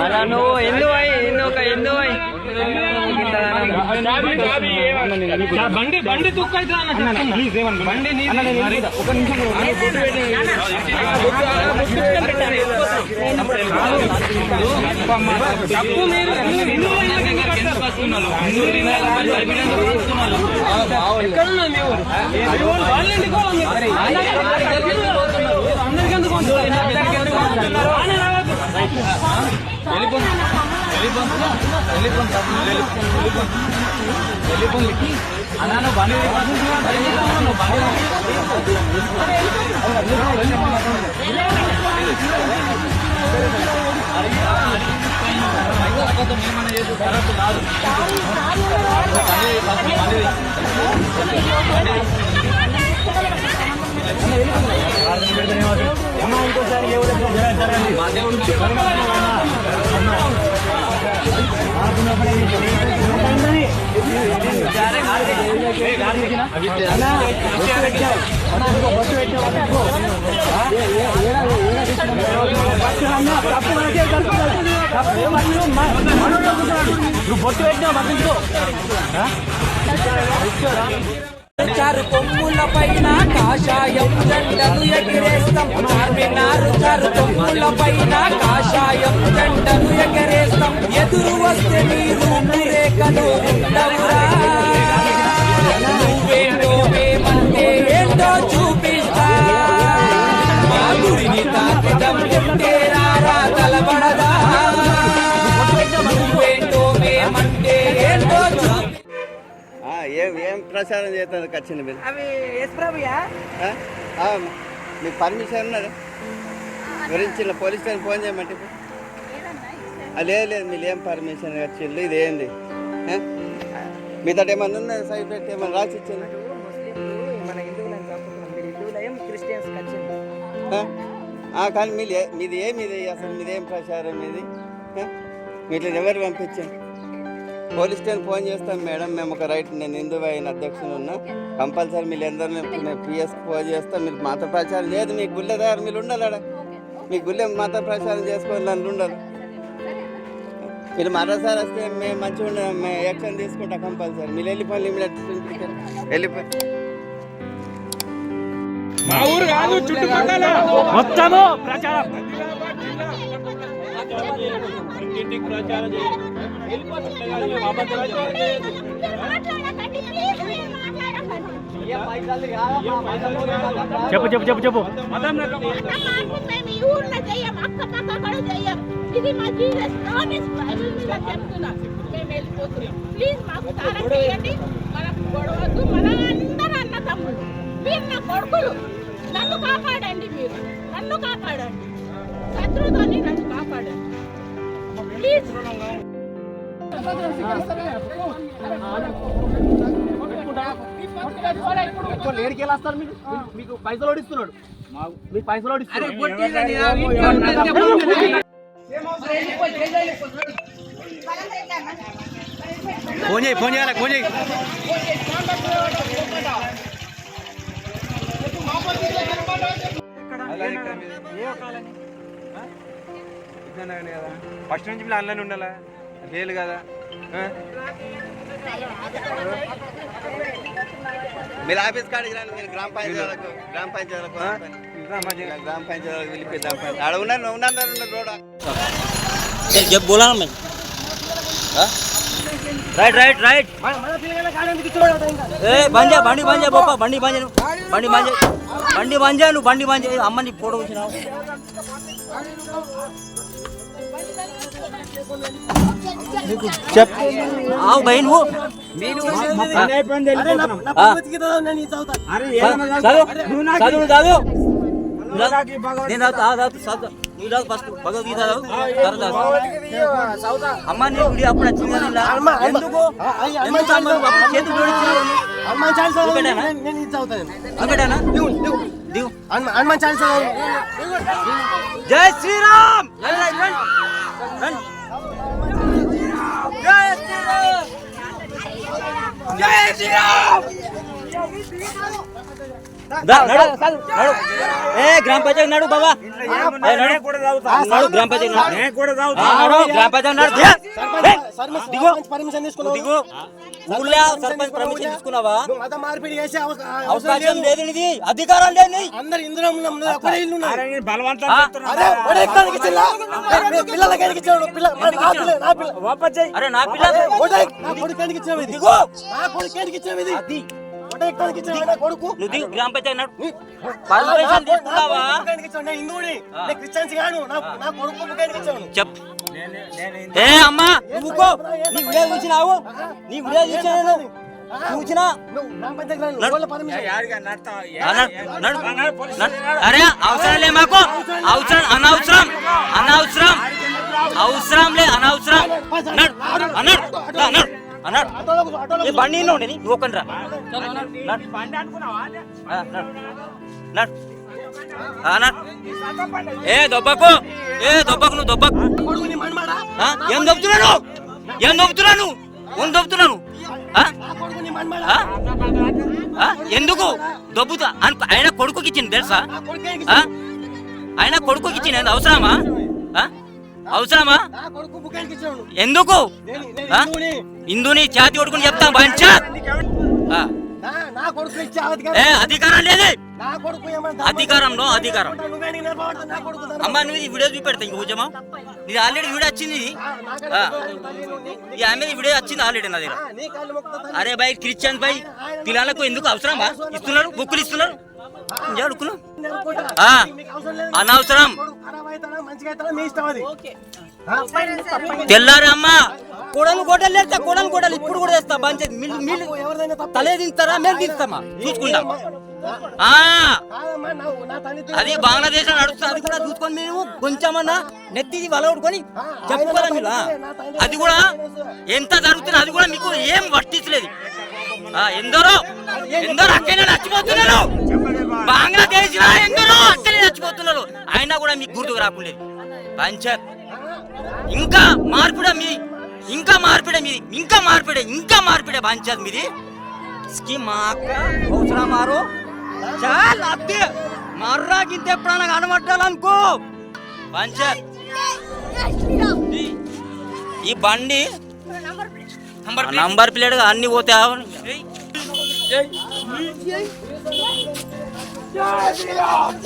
అలా నువ్వు ఎందు ఎందు ఒక ఎందు బండి బండి తుక్కు అయితే బండి. ఒక తప్పు మీరు ఎక్కడున్నారు మేము? వాళ్ళు telephone telephone telephone telephone telephone అన్నా నువ్వు బండి నువ్వు బండి మేమన్నా చేసి కరెక్ట్ కాదు ఇంకోసారి ఎవరు నువ్వు బొట్టు పెట్టినా రావద్దు. చారు కొమ్ముల పైన కాషాయం జెండలు ఎగరేస్తాం. చార్మినారు చారు కొమ్ముల పైన కాషాయం జెండలు ఎగరేస్తాం. ఎదురు వస్తే మీరు రేఖలు ఉండవురా. ఏం ప్రచారం చేస్తుంది కచ్చింది మీరు? అవి మీకు పర్మిషన్ ఉన్నదా? గురించి పోలీస్ స్టేషన్ ఫోన్ చేయమంటే లేదు లేదు మీరు ఏం పర్మిషన్ వచ్చిండు ఇది ఏంది? మీ తోటి ఏమన్నా ఉందా? సైడ్ పెట్టి ఏమన్నా రాసి ఇచ్చింది వచ్చింది కానీ మీది ఏమి ఇది అసలు మీది ఏం ప్రచారం మీది? ఆ? మీరు ఎవరు పంపించారు? పోలీస్ స్టేషన్ ఫోన్ చేస్తాం మేడం మేము ఒక రైట్ నేను హిందూ అయిన అధ్యక్షుడు ఉన్నా. కంపల్సరీ మీరు అందరినీ పిఎస్ ఫోన్ చేస్తాం మీరు మత ప్రచారం లేదు మీ గుళ్ళ దగ్గర మీరు ఉండాలి మీ గుళ్ళె మత ప్రచారం చేసుకోవాలి నన్ను ఉండాలి. మీరు మరోసారి వస్తే మేము మంచిగా ఉండే మేము యాక్షన్ తీసుకుంటా కంపల్సరీ. మీరు వెళ్ళిపోయి ఇమీడియట్ వెళ్ళిపోయి మా ఊరు కాదు చుట్టుపక్కల మొత్తము ప్రచారం. ప్రచారం చేయాలి చెప్పు చెప్పు చెప్పు చెప్పు. ఇది మా జీసస్ ప్రామిస్ చెప్తున్నా మేము వెళ్ళిపోతున్నాం ప్లీజ్ మాకు తాళం చేయండి మనకు గొడవద్దు మన అందరూ అన్న తమ్ముడు మీరు నా కొడుకులు నన్ను కాపాడండి మీరు. నన్ను కాపాడండి. శత్రువుతోని నన్ను కాపాడండి. ప్లీజ్ ఏడికి వస్తారు మీకు మీకు పైసలు ఓడిస్తున్నాడు. మీకు పైసలు ఓడిస్తున్నాడు. ఫోన్ చేయి ఫోన్ చేయాలి ఫోన్ చేయి. ఫస్ట్ నుంచి మీరు ఆన్లైన్ ఉండాలా? లేదు కదా? మీరు ఆఫీస్ కాడికి రండి మీరు గ్రామ పంచాయతీ గ్రామ పంచాయతీ. గ్రామ పంచాయతీ. పిలిపిద్దాం ఆడ ఉన్నాను ఉన్నాను రోడ్ చెప్పు బోలా రైట్ రైట్ రైట్ ఏ బంజా బండి బంజా బొప్ప బండి బంజా బండి బంజా బండి బంజా నువ్వు బండి బంజా. అమ్మని ఫోటో వచ్చినావు చెప్ ఆవు భయ్ నువ్వు. చదువు. చదువు నేను నువ్వు చదువు ఫస్ట్ భగవద్గీత. అమ్మ నీ గుడి అప్పుడు వచ్చింది. ఎందుకు? చేతులు ఒకటేనా? జై శ్రీరామ్! రండి, రండి, రండి. రండి. జై శ్రీరామ్ జై శ్రీరామ్ దా, నడు నడు ఏ గ్రామ పంచాయతీ నడు బాబా పర్మిషన్ తీసుకున్నావు? మత మార్పిడి చేసే అవకాశం లేదు. అధికారం లేదు. అందరు ఇందులో? అరే పిల్లలకి గ్రామ పంచాయతీ నడు. నీ- పర్మిషన్ నా తీసుకున్నావా? కొడుకు ఎక్కడికి ఇచ్చావు? నేను హిందువుని నేను క్రిస్టియన్స్ కాను నా నా కొడుకు ఎక్కడికి ఇచ్చావు? చెప్ ఏ అమ్మా నువ్వుకో నీ వీడియో చూసినావు నీ వీడియో చూసినా నేను. చూసినా? అరే అవసరం లే మాకు. అవసరం అనవసరం అనవసరం. అవసరం లే అనవసరం. అన్నాడు అన్నాడు. అన్నాడు బండి ఉండేది నువ్వు ఒక్కని రా. నడు. ఏ దొబ్బకు. ఏ దొబ్బకు నువ్వు దొబ్బకు. ఏం దొబ్బుతున్నాను ఏం దొబ్బుతున్నాను ఏం దొబ్బుతున్నాను ఆ? ఎందుకు? దొబ్బుతా. ఆయన కొడుకుకి ఇచ్చింది తెలుసా? కొడుకు ఎక్కడికి ఆ? ఆయన కొడుకుకి ఇచ్చింది అవసరమా? అవసరమా? కొడుకు ఎందుకు? నేను నేను హిందూని జాతి కొడుకుని చెప్తాం బాగా కొడుకు ఇచ్చే ఏ అధికారం లేదే నా కొడుకు ఏమంటా అధికారంలో అధికారం నువ్వే నీ నిలబడతా నా కొడుకు ధర్మం. అమ్మా నువ్వు ఈ వీడియో చూపెడతా ఇంక ఉద్యమం ఇది ఆల్రెడీ వీడియో వచ్చింది ఇది. ఆ, నాకంటే ఆ. తల్లి నుండి. ఈ ఆమె వీడియో వచ్చింది ఆల్రెడీ నా దగ్గర ఆ, నీ కాళ్ళు మొక్కుతా తల్లి. అరే భాయ్ క్రిస్టియన్స్ భాయ్ పిల్లలకు ఎందుకు అవసరమా ఇస్తున్నారు బుక్కులు ఇస్తున్నారు ఇంకా అడుక్కులు నేర్పుకుంటా. ఆ. మీకు అవసరం లేదు. అనవసరం కొడుకు ఖరాబ్ అవుతాడా, మంచిగా అవుతాడా, మీ ఇష్టం అది ఆ? తెల్లారి అమ్మ కోడలు కోటలు లేస్తా కోడలు కోటలు ఇప్పుడు కూడా మిల్లు మిల్లు ఎవరిదైనా తప్పు. తలే దించుతారా మేము దించుతామా? తండ్రి అది బంగ్లాదేశ్ నడుస్తుంది అది కూడా చూసుకొని మేము కొంచెమన్నా నెత్తిది వలగొట్టుకొని చెప్పుకోవాలి మీరు. అది కూడా ఎంత జరుగుతుంది అది కూడా మీకు ఏం వర్తించలేదు ఎందరో ఎందరో అక్కడే చచ్చిపోతున్నారు బంగ్లాదేశ్ ఎందరో అక్కడే చచ్చిపోతున్నారు అయినా కూడా మీకు గుర్తుకు రాకుండా పంచాయత్ ఇంకా మార్పిడే మీది ఇంకా మార్పిడే మీది ఇంకా మార్పిడే ఇంకా మార్పిడే పంచాయత్ మీది. స్కీమ్ మా అక్క అవసరం మారు. చాలా అద్దె మర్రాకింత ఎప్పుడన్నా కనబడ్డాలనుకో పంచాయత్ ఈ- ఈ బండి నంబర్ ప్లేట్. అన్ని పోతే. జై శ్రీరామ్.